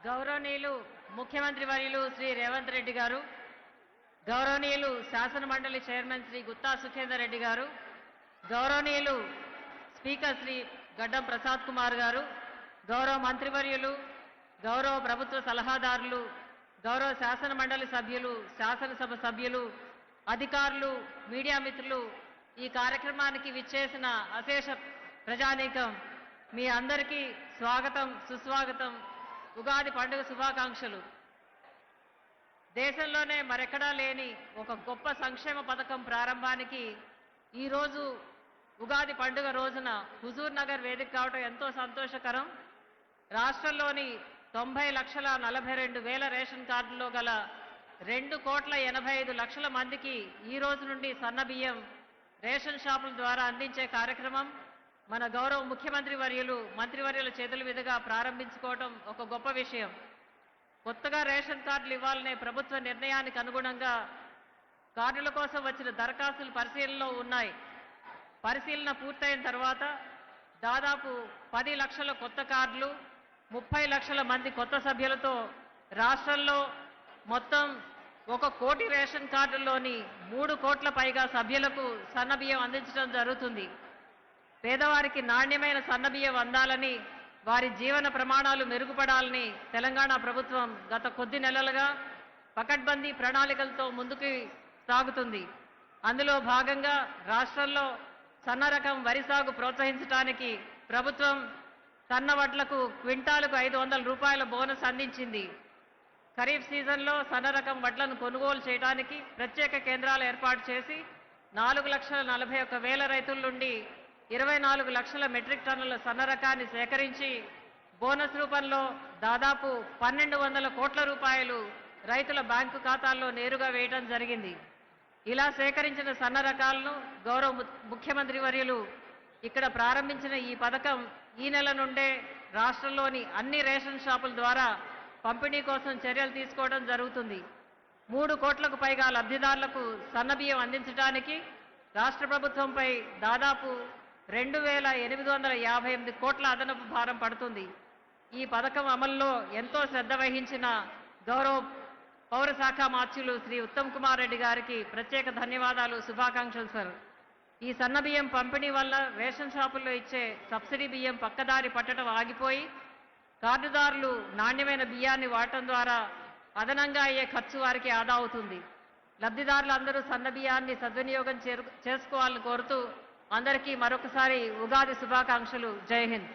గౌరవనీయులు ముఖ్యమంత్రి వర్యులు శ్రీ రేవంత్ రెడ్డి గారు గౌరవనీయులు శాసన మండలి చైర్మన్ శ్రీ గుత్తా సుఖేందర్ రెడ్డి గారు గౌరవనీయులు స్పీకర్ శ్రీ గడ్డం ప్రసాద్ కుమార్ గారు గౌరవ మంత్రివర్యులు గౌరవ ప్రభుత్వ సలహాదారులు గౌరవ శాసన మండలి సభ్యులు శాసనసభ సభ్యులు అధికారులు మీడియా మిత్రులు ఈ కార్యక్రమానికి విచ్చేసిన అశేష ప్రజానీకం మీ అందరికీ స్వాగతం సుస్వాగతం. ఉగాది పండుగ శుభాకాంక్షలు. దేశంలోనే మరెక్కడా లేని ఒక గొప్ప సంక్షేమ పథకం ప్రారంభానికి ఈరోజు ఉగాది పండుగ రోజున హుజూర్ నగర్ వేదిక కావటం ఎంతో సంతోషకరం. రాష్ట్రంలోని తొంభై లక్షల నలభై రెండు వేల రేషన్ కార్డులో గల రెండు కోట్ల ఎనభై ఐదు లక్షల మందికి ఈ రోజు నుండి సన్న బియ్యం రేషన్ షాపుల ద్వారా అందించే కార్యక్రమం. మన గౌరవ ముఖ్యమంత్రి వర్యులు మంత్రివర్యుల చేతుల మీదుగా ప్రారంభించుకోవటం ఒక గొప్ప విషయం. కొత్తగా రేషన్ కార్డులు ఇవ్వాలనే ప్రభుత్వ నిర్ణయానికి అనుగుణంగా కార్డుల కోసం వచ్చిన దరఖాస్తులు పరిశీలనలో ఉన్నాయి. పరిశీలన పూర్తయిన తర్వాత దాదాపు పది లక్షల కొత్త కార్డులు ముప్పై లక్షల మంది కొత్త సభ్యులతో రాష్ట్రంలో మొత్తం ఒక కోటి రేషన్ కార్డుల్లోని మూడు కోట్ల పైగా సభ్యులకు సన్నబియ్యం అందించడం జరుగుతుంది. పేదవారికి నాణ్యమైన సన్నబియ్యం అందాలని వారి జీవన ప్రమాణాలు మెరుగుపడాలని తెలంగాణ ప్రభుత్వం గత కొద్ది నెలలుగా పకడ్బందీ ప్రణాళికలతో ముందుకు సాగుతుంది. అందులో భాగంగా రాష్ట్రంలో సన్న రకం వరి సాగు ప్రోత్సహించడానికి ప్రభుత్వం సన్న వడ్లకు క్వింటాలకు ఐదు వందల రూపాయల బోనస్ అందించింది. ఖరీఫ్ సీజన్లో సన్న రకం వడ్లను కొనుగోలు చేయడానికి ప్రత్యేక కేంద్రాలు ఏర్పాటు చేసి నాలుగు లక్షల నలభై ఒక్క వేల రైతుల నుండి ఇరవై నాలుగు లక్షల మెట్రిక్ టన్నుల సన్న రకాన్ని సేకరించి బోనస్ రూపంలో దాదాపు పన్నెండు వందల కోట్ల రూపాయలు రైతుల బ్యాంకు ఖాతాల్లో నేరుగా వేయడం జరిగింది. ఇలా సేకరించిన సన్న రకాలను గౌరవ ముఖ్యమంత్రి వర్యులు ఇక్కడ ప్రారంభించిన ఈ పథకం ఈ నెల నుండే రాష్ట్రంలోని అన్ని రేషన్ షాపుల ద్వారా పంపిణీ కోసం చర్యలు తీసుకోవడం జరుగుతుంది. మూడు కోట్లకు పైగా లబ్ధిదారులకు సన్నబియ్యం అందించడానికి రాష్ట్ర ప్రభుత్వంపై దాదాపు రెండు వేల ఎనిమిది వందల యాభై ఎనిమిది కోట్ల అదనపు భారం పడుతుంది. ఈ పథకం అమల్లో ఎంతో శ్రద్ధ వహించిన గౌరవ పౌర శాఖ మార్చులు శ్రీ ఉత్తమ్ కుమార్ రెడ్డి గారికి ప్రత్యేక ధన్యవాదాలు శుభాకాంక్షలు సార్ ఈ సన్న బియ్యం పంపిణీ వల్ల రేషన్ షాపుల్లో ఇచ్చే సబ్సిడీ బియ్యం పక్కదారి పట్టడం ఆగిపోయి కార్డుదారులు నాణ్యమైన బియ్యాన్ని వాడటం ద్వారా అదనంగా అయ్యే ఖర్చు వారికి ఆదా అవుతుంది. లబ్ధిదారులందరూ సన్న బియ్యాన్ని సద్వినియోగం చేరు చేసుకోవాలని కోరుతూ అందరికీ మరొకసారి ఉగాది శుభాకాంక్షలు. జై హింద్.